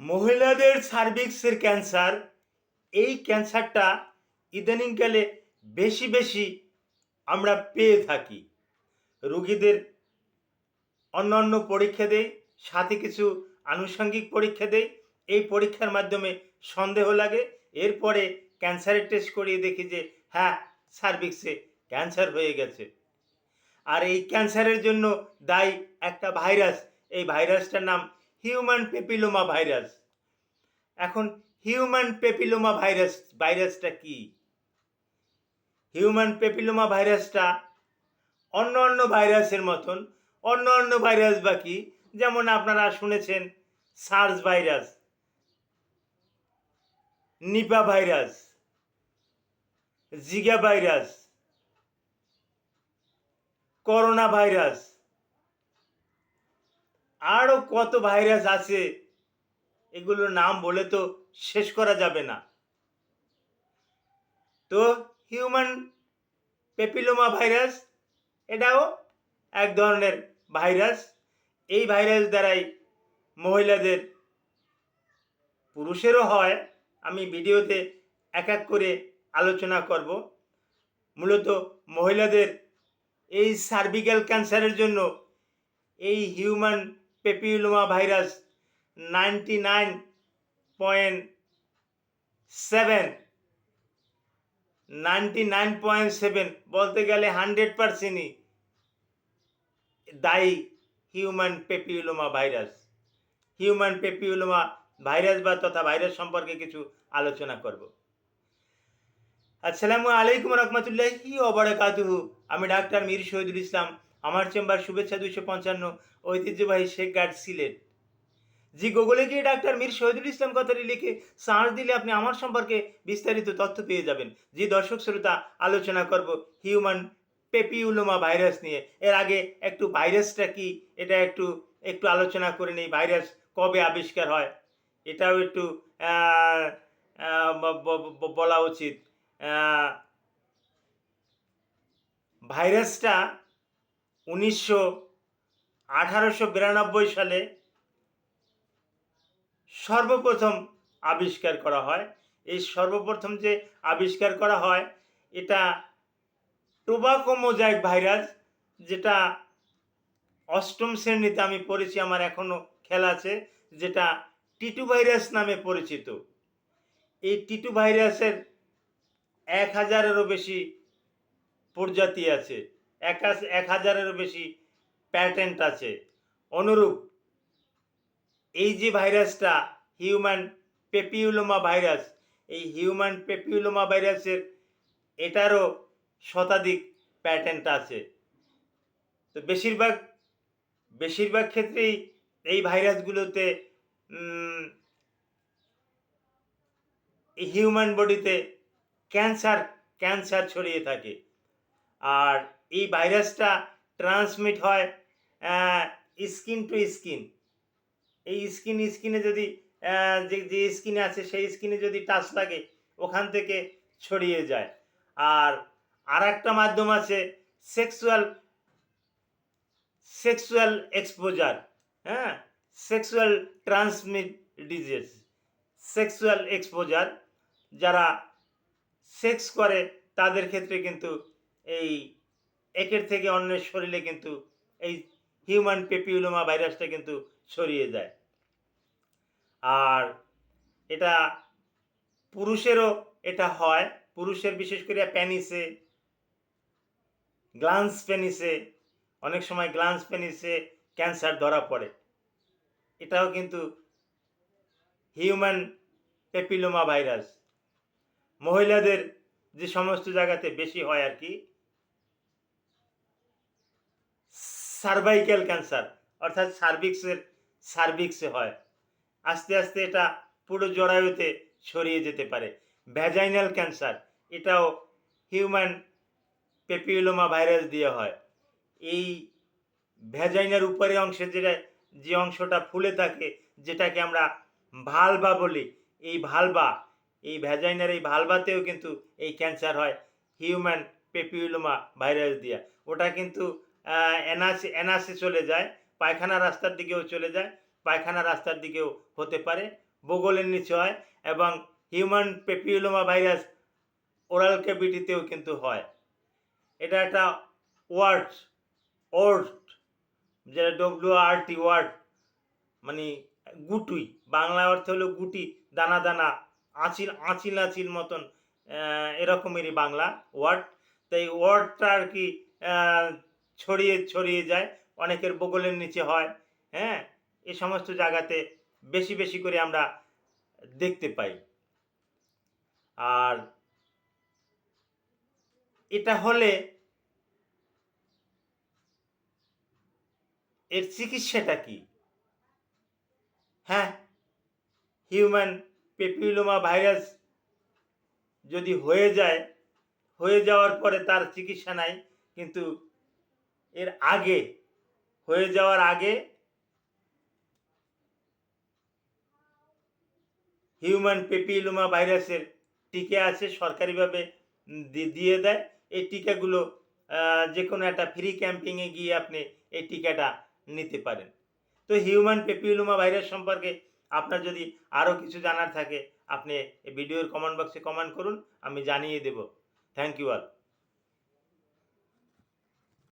মহিলাদের সার্ভিক্সের ক্যান্সার এই ক্যান্সারটা ইদানিংকালে বেশি বেশি আমরা পেয়ে থাকি। রুগীদের অন্যান্য পরীক্ষা দেই সাথে কিছু আনুষঙ্গিক পরীক্ষা দেই এই পরীক্ষার মাধ্যমে সন্দেহ লাগে। এরপরে ক্যান্সারের টেস্ট করিয়ে দেখি যে হ্যাঁ সার্ভিক্সে ক্যান্সার হয়ে গেছে। আর এই ক্যান্সারের জন্য দায়ী একটা ভাইরাস এই ভাইরাসটার নাম হিউম্যান পেপিলোমা ভাইরাস এখন হিউম্যান পেপিলোমা ভাইরাস ভাইরাসটা কি? হিউম্যান পেপিলোমা ভাইরাসটা অন্য অন্য ভাইরাসের মতন, অন্য অন্য ভাইরাস বা কি? যেমন আপনারা শুনেছেন SARS virus Nipah virus Zika virus corona virus আরও কত ভাইরাস আছে, এগুলোর নাম বলে তো শেষ করা যাবে না। তো হিউম্যান পেপিলোমা ভাইরাস এটাও এক ধরনের ভাইরাস এই ভাইরাস দ্বারাই মহিলাদের, পুরুষেরও হয়। আমি ভিডিওতে এক এক করে আলোচনা করব। মূলত মহিলাদের এই সার্ভিক্যাল ক্যান্সারের জন্য এই human papilloma virus ninety nine point seven, ninety nine point seven বলতে গেলে হান্ড্রেড পারসেন্টই দায়ী human papilloma virus. Human papilloma virus বা তথা ভাইরাস সম্পর্কে কিছু আলোচনা করব। আসসালামু আলাইকুম রহমতুল্লাহি ওবরাকাতুহু আমি ডাক্তার মির শহীদুল ইসলাম আমার চেম্বার শুভেচ্ছা দুইশো পঞ্চান্ন। ঐতিহ্যবাহী শেখ গার্ড সিলেট। জি, গুগলে গিয়ে ডাক্তার মীর শহীদুল ইসলাম কথাটি লিখে সার্চ দিলে আপনি আমার সম্পর্কে বিস্তারিত তথ্য পেয়ে যাবেন। জি, দর্শক শ্রোতা, আলোচনা করব হিউম্যান পেপিউলোমা ভাইরাস নিয়ে। এর আগে একটু ভাইরাসটা কি, এটা একটু একটু আলোচনা করে নেই, ভাইরাস কবে আবিষ্কার হয়, এটাও একটু বলা উচিত। ভাইরাসটা উনিশশো আঠারোশো বিরানব্বই সালে সর্বপ্রথম আবিষ্কার করা হয়। এই সর্বপ্রথম যে আবিষ্কার করা হয়, এটা টোবাকো মোজাইক ভাইরাস, যেটা অষ্টম শ্রেণীতে আমি পড়েছি, আমার এখনও খেয়াল আছে, যেটা টিটু ভাইরাস নামে পরিচিত। এই টিটু ভাইরাসের এক হাজারেরও বেশি প্রজাতি আছে। এক হাজ- এক হাজারেরও বেশি প্যাটেন্ট আছে। অনুরূপ, এই যে ভাইরাসটা হিউম্যান পেপিউলোমা ভাইরাস এই হিউম্যান পেপিউলোমা ভাইরাসের এটারও শতাধিক প্যাটেন্ট আছে। তো বেশিরভাগ বেশিরভাগ ক্ষেত্রেই এই ভাইরাসগুলোতে হিউম্যান বডিতে ক্যান্সার ক্যান্সার ছড়িয়ে থাকে। আর এই ভাইরাসটা ট্রান্সমিট হয় স্কিন টু স্কিন এই স্কিন স্কিনে যদি যে যে স্কিনে আছে, সেই স্কিনে যদি টাচ লাগে, ওখান থেকে ছড়িয়ে যায়। আর আর একটা মাধ্যম আছে সেক্সুয়াল সেক্সুয়াল এক্সপোজার হ্যাঁ? Sexual transmit disease sexual exposure যারা সেক্স করে, তাদের ক্ষেত্রে কিন্তু এই একের থেকে অন্যের শরীরে কিন্তু এই হিউম্যান পেপিউলোমা ভাইরাসটা কিন্তু ছড়িয়ে যায়। আর এটা পুরুষেরও এটা হয়। পুরুষের বিশেষ করে প্যানিসে গ্লান্স পেনিসে অনেক সময় গ্লান্স পেনিসে ক্যান্সার ধরা পড়ে। এটাও কিন্তু হিউম্যান পেপিলোমা ভাইরাস মহিলাদের যে সমস্ত জায়গাতে বেশি হয় আর কি সার্ভাইক্যাল ক্যান্সার অর্থাৎ সার্ভিক্সের সার্ভিক্সে হয়। আস্তে আস্তে এটা পুরো জরায়ুতে ছড়িয়ে যেতে পারে। ভ্যাজাইনাল ক্যান্সার এটাও হিউম্যান পেপিউলোমা ভাইরাস দিয়ে হয়। এই ভ্যাজাইনার উপরে অংশে যেটা যে অংশটা ফুলে থাকে, যেটাকে আমরা ভালবা বলি, এই ভালবা, এই ভ্যাজাইনার এই ভালবাতেও কিন্তু এই ক্যান্সার হয় হিউম্যান পেপিউলোমা ভাইরাস দিয়া। ওটা কিন্তু এনআসি এনআসি চলে যায়, পায়খানা রাস্তার দিকেও চলে যায়, পায়খানা রাস্তার দিকেও হতে পারে। বগলের নিচে হয় এবং হিউম্যান পেপিউলোমা ভাইরাস ওরাল ক্যাভিটিতেও কিন্তু হয়। এটা একটা ওয়ার্ড ওয়ার্ড, যেটা ডব্লিউ আর টি ওয়ার্ড মানে গুটুই বাংলা অর্থ হলো গুটি, দানা দানা, আঁচিল আঁচিল আঁচিল মতন এরকমেরই বাংলা ওয়ার্ড। তাই ওয়ার্ডটা আর কি ছড়িয়ে ছড়িয়ে যায়, অনেকের বগলের নিচে হয় হ্যাঁ? এ সমস্ত জায়গাতে বেশি বেশি করে আমরা দেখতে পাই। আর এটা হলে এর চিকিৎসাটা কি? হ্যাঁ? হিউম্যান পেপিলোমা ভাইরাস যদি হয়ে যায়, হয়ে যাওয়ার পরে তার চিকিৎসা নাই, কিন্তু এর আগে, হয়ে যাওয়ার আগে হিউম্যান পেপিলোমা ভাইরাসের টিকা আছে, সরকারিভাবে দিয়ে দেয়। এই টিকাগুলো যে কোনো একটা ফ্রি ক্যাম্পিংয়ে গিয়ে আপনি এই টিকাটা নিতে পারেন। তো হিউম্যান পেপিলোমা ভাইরাস সম্পর্কে আপনার যদি আরও কিছু জানার থাকে, আপনি ভিডিওর কমেন্ট বক্সে কমেন্ট করুন, আমি জানিয়ে দেব। Thank you all